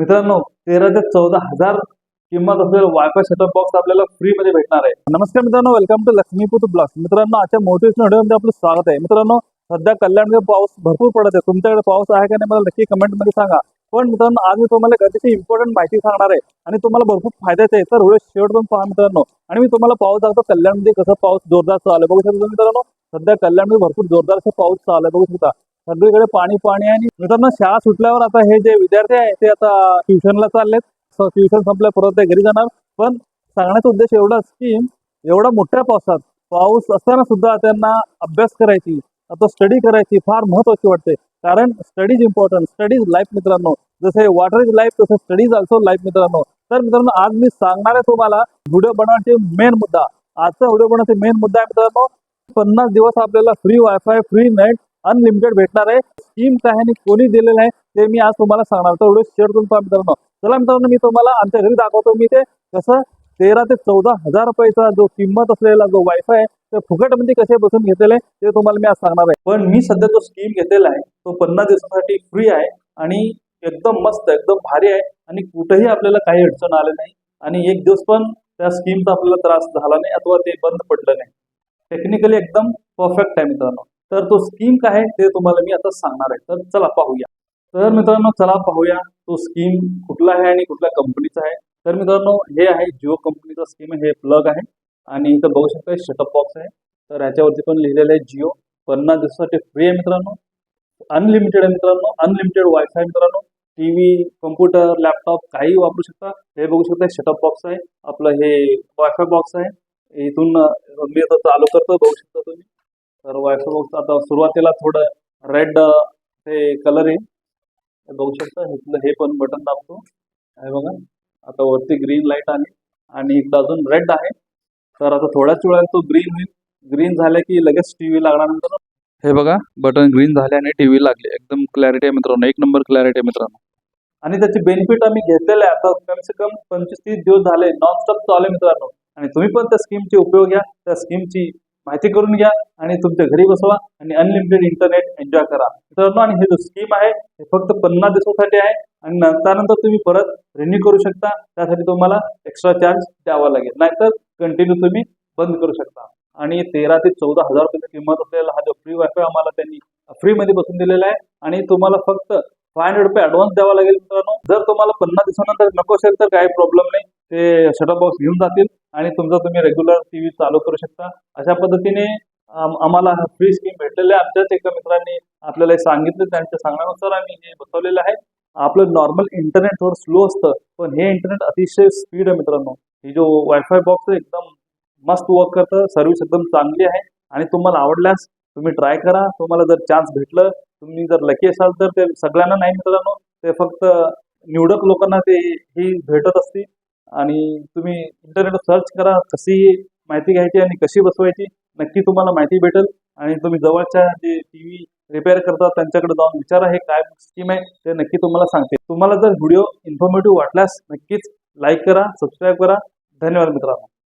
मित्रांनो तेरा ते चौदा हजार किंमत असलेला वायफाय सेटअप बॉक्स आपल्याला फ्री मध्ये भेटणार आहे. नमस्कार मित्रांनो वेलकम टू लक्ष्मीपूत ब्लॉक मित्रांनो आजच्या मोटिवेशनल व्हिडिओमध्ये आपलं स्वागत आहे. मित्रांनो सध्या कल्याणमध्ये पाऊस भरपूर पडत आहे. तुमच्याकडे पाऊस आहे का नाही मला नक्की कमेंटमध्ये सांगा. पण मित्रांनो आज मी तुम्हाला एक अतिशय इम्पॉर्टंट माहिती सांगणार आहे आणि तुम्हाला भरपूर फायद्याचे आहे तर व्हिडिओ शेवट पण पहा मित्रांनो. आणि मी तुम्हाला पाऊस दाखवतो कल्याणमध्ये कसं पाऊस जोरदार चालू आहे. बघू शकता मित्रांनो सध्या कल्याणमध्ये भरपूर जोरदार पाऊस चालू आहे. बघू शकता. सगळीकडे पाणी पाणी आणि मित्रांनो शाळा सुटल्यावर आता हे जे विद्यार्थी आहे ते आता ट्युशनला चाललेत. ट्युशन संपल्या परत ते घरी जाणार. पण सांगण्याचा उद्देश एवढाच की एवढा मोठ्या पावसात पाऊस असताना सुद्धा त्यांना अभ्यास करायची आता स्टडी करायची फार महत्वाची वाटते. कारण study is important study is life मित्रांनो. जसे वॉटर इज लाईफ तसं स्टडी इज ऑल्सो लाईफ मित्रांनो. तर मित्रांनो आज मी सांगणार आहे तुम्हाला व्हिडिओ बनवण्याचे मेन मुद्दा. आजचा व्हिडिओ बनवण्याचा मेन मुद्दा आहे मित्रांनो पन्नास दिवस आपल्याला free wifi free net unlimited भेटणार आहे. स्कीम काय आणि कोणी दिलेलं आहे ते मी आज तुम्हाला सांगणार. तर व्हिडिओ शेअर करून पहा मित्रांनो. चला मित्रांनो मी तुम्हाला आमच्या घरी दाखवतो. मी ते कसं तेरा ते चौदा हजार रुपयाचा जो किंमत असलेला जो वायफाय आहे ते फुकटमध्ये कसे बसून घेतलेले आहे ते तुम्हाला मी आज सांगणार आहे. पण मी सध्या जो स्कीम घेतलेला आहे तो पन्नास दिवसासाठी फ्री आहे आणि एकदम मस्त एकदम भारी आहे आणि कुठेही आपल्याला काही अडचण आले नाही. आणि एक दिवस पण त्या स्कीमचा आपल्याला त्रास झाला नाही अथवा ते बंद पडलं नाही. टेक्निकली एकदम परफेक्ट आहे मित्रांनो. तर तो स्कीम काय आहे ते तुम्हाला मी आता सांगणार आहे. तर चला पाहूया. तर मित्रांनो चला पाहूया तो स्कीम कुठला आहे आणि कुठल्या कंपनीचा आहे. तर मित्रांनो हे आहे जिओ कंपनीचा स्कीम हे प्लग आहे. आणि इथं बघू शकता शटअप बॉक्स आहे. तर याच्यावरती पण लिहिलेलं आहे जिओ. पन्नास दिवसासाठी फ्री आहे मित्रांनो. अनलिमिटेड आहे मित्रांनो. अनलिमिटेड वायफाय मित्रांनो. टी व्ही कम्प्युटर लॅपटॉप काही वापरू शकता. हे बघू शकता शटअप बॉक्स आहे. आपलं हे वायफाय बॉक्स आहे. इथून मी आता चालू करतो. बघू शकता तुम्ही. तर वायफाय बॉक्स आता सुरुवातीला थोडं रेड ते कलर आहे बघू शकता इथलं हे पण बटन दाबतो. आहे बघा आता वरती ग्रीन लाइट आली. आणि इकडं अजून रेड आहे. तर आता थोड्याच वेळात तो ग्रीन होईल. ग्रीन झाल्या की लगेच टी व्ही लागल्यानंतर हे बघा बटन ग्रीन झाले आणि टी व्ही लागली. एकदम क्लॅरिटी आहे मित्रांनो. एक नंबर क्लॅरिटी आहे मित्रांनो. आणि त्याचे बेनिफिट आम्ही घेतलेले आहे. आता कम से कम पंचवीस तीस दिवस झाले. नॉनस्टॉप चालू आहे मित्रांनो. आणि तुम्ही पण त्या स्कीमचे उपयोग घ्या. त्या स्कीमची माहिती करून घ्या आणि तुमच्या घरी बसवा आणि अनलिमिटेड इंटरनेट एन्जॉय करा. मित्रांनो आणि हे जो स्कीम आहे हे फक्त पन्नास दिवसासाठी आहे आणि त्यानंतर तुम्ही परत रिन्यू करू शकता. त्यासाठी तुम्हाला एक्स्ट्रा चार्ज द्यावा लागेल. नाहीतर कंटिन्यू तुम्ही बंद करू शकता. आणि तेरा ते चौदा हजार रुपयाची किंमत असलेला हा जो फ्री वायफाय आम्हाला त्यांनी फ्रीमध्ये बसून दिलेला आहे. आणि तुम्हाला फक्त फाय हंड्रेड रुपये ॲडव्हान्स द्यावा लागेल मित्रांनो. जर तुम्हाला पन्नास दिवसानंतर नको असेल तर काही प्रॉब्लेम नाही. ते शटअप बॉक्स घेऊन जातील. आणि तुमचा तुम्ही रेग्युलर टी व्ही चालू करू शकता. अशा पद्धतीने आम्हाला फ्री स्कीम भेटलेली आहे आमच्याच एका मित्रांनी आपल्याला हे सांगितलं. त्यांच्या सांगण्यानुसार आम्ही हे बसवलेलं आहे. आपलं नॉर्मल इंटरनेट थोडं स्लो असतं पण हे इंटरनेट अतिशय स्पीड आहे मित्रांनो. हे जो वायफाय बॉक्स आहे एकदम मस्त वर्क करतं सर्व्हिस एकदम चांगली आहे. आणि तुम्हाला आवडल्यास तुम्ही ट्राय करा. तुम्हाला जर चान्स भेटलं तुम्ही जर लकी असाल तर ते सगळ्यांना नाही मित्रांनो ते फक्त निवडक लोकांना ते ही भेटत असते आणि तुम्ही इंटरनेटवर सर्च करा कशी माहिती घ्यायची आणि कशी बसवायची नक्की तुम्हाला माहिती भेटेल. आणि तुम्ही जवळच्या जे टी व्ही रिपेअर करतात त्यांच्याकडे जाऊन विचारा हे काय स्कीम आहे ते नक्की तुम्हाला सांगते. तुम्हाला जर व्हिडिओ इन्फॉर्मेटिव्ह वाटल्यास नक्कीच लाईक करा सबस्क्राईब करा. धन्यवाद मित्रांनो.